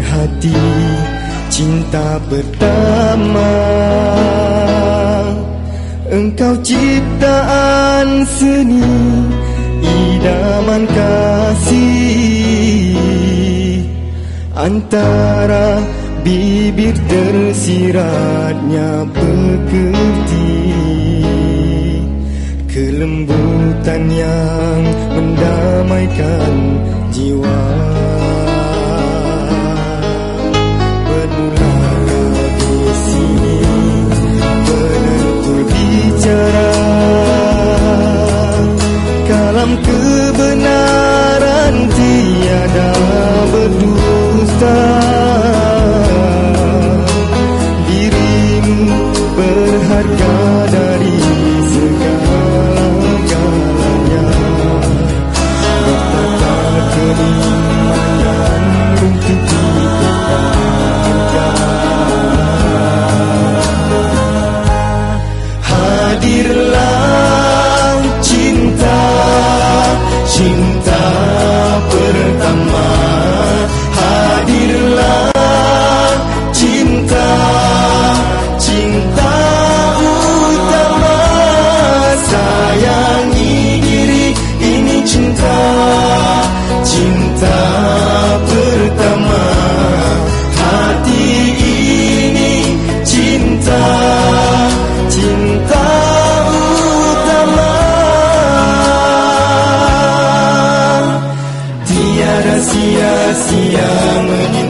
hati cinta pertama Engkau ciptaan seni idaman kasih. Antara bibir tersiratnya pekerti Kelembutan yang berharga dari. sia-sia menyintai